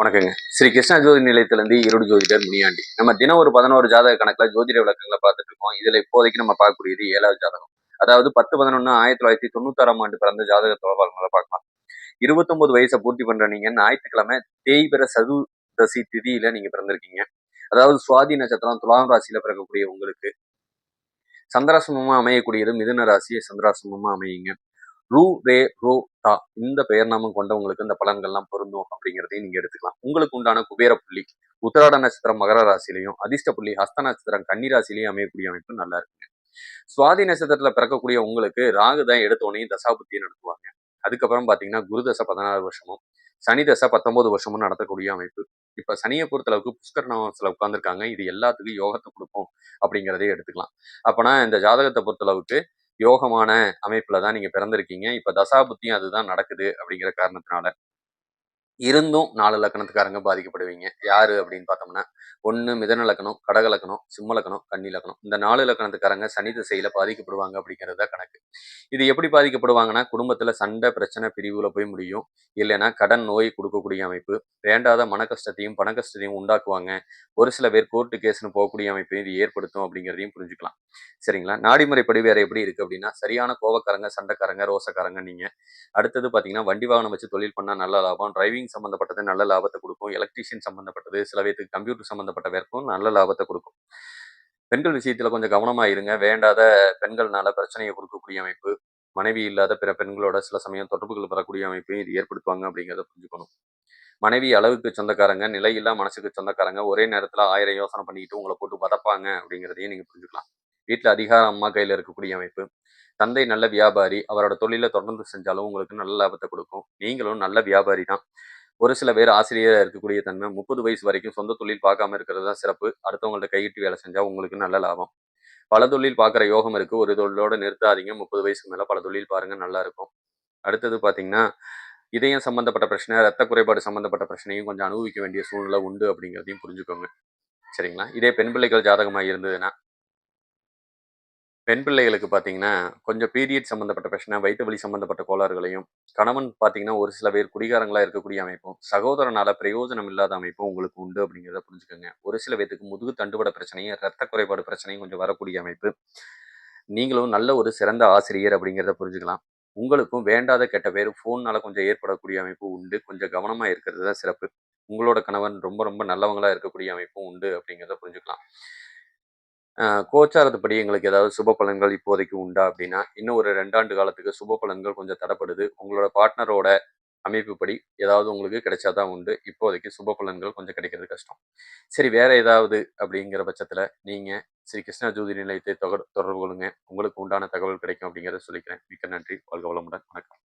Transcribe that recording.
வணக்கங்க. ஸ்ரீ கிருஷ்ணா ஜோதி நிலையத்திலிருந்து இருடு ஜோதிடர் முனியாண்டி. நம்ம தினம் ஒரு பதினோரு ஜாதக கணக்கில் ஜோதிட விளக்கங்களை பார்த்துட்டு இருக்கோம். இதுல இப்போதைக்கு நம்ம பார்க்கக்கூடியது ஏழாவது ஜாதகம். அதாவது பத்து பதினொன்னு ஆயிரத்தி தொள்ளாயிரத்தி தொண்ணூத்தாறாம் ஆண்டு பிறந்த ஜாதக தொடர்பாளர்களை பார்க்கலாம். இருபத்தொன்பது வயசை பூர்த்தி பண்ற நீங்க ஞாயிற்றுக்கிழமை தேய்பிர சதுர்தசி திதியில நீங்க பிறந்திருக்கீங்க. அதாவது சுவாதி நட்சத்திரம் துலாம் ராசியில பிறக்கக்கூடிய உங்களுக்கு சந்திராசிரமமா அமையக்கூடியது மிதுன ராசி சந்திராசிரமமா அமையுங்க. ரூ ரே ரோ தா இந்த பெயர் நாமம் கொண்டவங்களுக்கு இந்த பலன்கள்லாம் பொருந்தும் அப்படிங்கிறதையும் நீங்க எடுத்துக்கலாம். உங்களுக்கு உண்டான குபேர புள்ளி உத்தராட நட்சத்திரம் மகர ராசிலையும் அதிர்ஷ்ட புள்ளி ஹஸ்த நட்சத்திரம் கன்னி ராசிலையும் அமையக்கூடிய அமைப்பு நல்லா இருக்குங்க. சுவாதி நட்சத்திரத்துல பிறக்கக்கூடிய உங்களுக்கு ராகு தான் எடுத்தோடனே தசாபுத்தியை நடத்துவாங்க. அதுக்கப்புறம் பாத்தீங்கன்னா குரு தசை பதினாறு வருஷமும் சனி தசை பத்தொன்பது வருஷமும் நடத்தக்கூடிய அமைப்பு. இப்ப சனியை பொறுத்தளவுக்கு புஷ்கரணத்துல உட்காந்துருக்காங்க இது எல்லாத்துக்கும் யோகத்தை கொடுக்கும் அப்படிங்கிறதே எடுத்துக்கலாம். அப்பனா இந்த ஜாதகத்தை பொறுத்தளவுக்கு யோகமான அமைப்புல தான் நீங்க பிறந்திருக்கீங்க. இப்ப தசாபுத்தியும் அதுதான் நடக்குது அப்படிங்கிற காரணத்தினால. இருந்தும் நாலு லக்கணத்துக்காரங்க பாதிக்கப்படுவீங்க. யாரு அப்படின்னு பார்த்தோம்னா ஒன்று மிதன லக்கணம் கடக லக்கணம் சிம்ம லக்கணம் கன்னி லக்கணம். இந்த நாலு லக்கணத்துக்காரங்க சனி திசையில பாதிக்கப்படுவாங்க அப்படிங்கிறது தான் கணக்கு. இது எப்படி பாதிக்கப்படுவாங்கன்னா குடும்பத்துல சண்டை பிரச்சனை பிரிவுல போய் முடியும். இல்லைன்னா கடன் நோய் கொடுக்கக்கூடிய அமைப்பு. வேண்டாத மன கஷ்டத்தையும் பண கஷ்டத்தையும் உண்டாக்குவாங்க. ஒரு சில பேர் கோர்ட்டு கேஸ்னு போகக்கூடிய அமைப்பையும் இது ஏற்படுத்தும் அப்படிங்கிறதையும் புரிஞ்சுக்கலாம். சரிங்களா? நாடிமுறைப்படி வேற எப்படி இருக்கு அப்படின்னா சரியான கோவக்காரங்க சண்டைக்காரங்க ரோசக்காரங்க நீங்க. அடுத்தது பாத்தீங்கன்னா வண்டி வாகனம் வச்சு தொழில் பண்ணா நல்ல லாபம் டிரைவிங் சம்மந்தப்பட்டது நல்ல லாபத்தை கொடுக்கும் எலக்ட்ரீஷியன் சம்மந்தப்பட்டது சில பேருக்கு கம்ப்யூட்டர் சம்மந்தப்பட்ட வேர்க்கும் நல்ல லாபத்தை கொடுக்கும். பெண்கள் விஷயத்தில் கொஞ்சம் கவனமாக இருங்க. வேண்டாத பெண்கள்னால பிரச்சனையை கொடுக்கக்கூடிய அமைப்பு மனைவி இல்லாத பிற பெண்களோட சில சமயம் தொடர்புகள் வரக்கூடிய அமைப்பையும் இது ஏற்படுத்துவாங்க அப்படிங்கிறத புரிஞ்சுக்கணும். மனைவி அளவுக்கு சொந்தக்காரங்க நிலையில்லா மனசுக்கு சொந்தக்காரங்க ஒரே நேரத்துல ஆயிரம் யோசனை பண்ணிக்கிட்டு உங்களை போட்டு பதப்பாங்க அப்படிங்கிறதையும் நீங்க புரிஞ்சுக்கலாம். வீட்டுல அதிகாரம் அம்மா கையில இருக்கக்கூடிய அமைப்பு தந்தை நல்ல வியாபாரி அவரோட தொழிலை தொடர்ந்து செஞ்சாலும் உங்களுக்கு நல்ல லாபத்தை கொடுக்கும். நீங்களும் நல்ல வியாபாரி தான். ஒரு சில பேர் ஆசிரியராக இருக்கக்கூடிய தன்மை முப்பது வயசு வரைக்கும் சொந்த தொழில் பார்க்காம இருக்கிறது தான் சிறப்பு. அடுத்தவங்கள்ட்ட கையிட்டு வேலை செஞ்சா உங்களுக்கு நல்ல லாபம். பல தொழில் பார்க்குற யோகம் இருக்கு. ஒரு தொழிலோட நிறுத்தாதீங்க. முப்பது வயசுக்கு மேல பல தொழில் பாருங்க நல்லா இருக்கும். அடுத்தது பாத்தீங்கன்னா இதயம் சம்மந்தப்பட்ட பிரச்சனை ரத்த குறைபாடு சம்மந்தப்பட்ட பிரச்சனையும் கொஞ்சம் அனுபவிக்க வேண்டிய சூழ்நிலை உண்டு அப்படிங்கிறதையும் புரிஞ்சுக்கோங்க. சரிங்களா? இதே பெண் பிள்ளைகள் ஜாதகமாக இருந்ததுன்னா பெண் பிள்ளைகளுக்கு பார்த்தீங்கன்னா கொஞ்சம் பீரியட் சம்மந்தப்பட்ட பிரச்சனை வயிற்று வலி சம்மந்தப்பட்ட கோளாறுகளையும் கணவன் பார்த்தீங்கன்னா ஒரு சில பேர் குடிகாரங்களாக இருக்கக்கூடிய அமைப்பும் சகோதரனால் பிரயோஜனம் இல்லாத அமைப்பும் உங்களுக்கு உண்டு அப்படிங்கிறத புரிஞ்சுக்கோங்க. ஒரு சில பேருக்கு முதுகு தண்டுபட பிரச்சனையும் ரத்த குறைபாடு பிரச்சனையும் கொஞ்சம் வரக்கூடிய அமைப்பு. நீங்களும் நல்ல ஒரு சிறந்த ஆசிரியர் அப்படிங்கிறத புரிஞ்சுக்கலாம். உங்களுக்கும் வேண்டாத கெட்ட பேர் ஃபோன்னால கொஞ்சம் ஏற்படக்கூடிய அமைப்பு உண்டு. கொஞ்சம் கவனமாக இருக்கிறது தான் சிறப்பு. உங்களோட கணவன் ரொம்ப ரொம்ப நல்லவங்களாக இருக்கக்கூடிய அமைப்பும் உண்டு அப்படிங்கிறத புரிஞ்சுக்கலாம். கோச்சாரத்துப்படி எங்களுக்கு ஏதாவது சுப பலன்கள் இப்போதைக்கு உண்டா அப்படின்னா இன்னும் ஒரு ரெண்டாண்டு காலத்துக்கு சுப பலன்கள் கொஞ்சம் தடப்படுது. உங்களோட பார்ட்னரோட அமைப்புப்படி ஏதாவது உங்களுக்கு கிடைச்சாதான் உண்டு. இப்போதைக்கு சுப பலன்கள் கொஞ்சம் கிடைக்கிறது கஷ்டம். சரி வேற ஏதாவது அப்படிங்கிற பட்சத்தில் நீங்கள் ஸ்ரீ கிருஷ்ணா ஜோதி நிலையத்தை தொடர்பு கொள்ளுங்க. உங்களுக்கு உண்டான தகவல் கிடைக்கும் அப்படிங்கிறத சொல்லிக்கிறேன். மிக்க நன்றி. வாழ்க வளமுடன். வணக்கம்.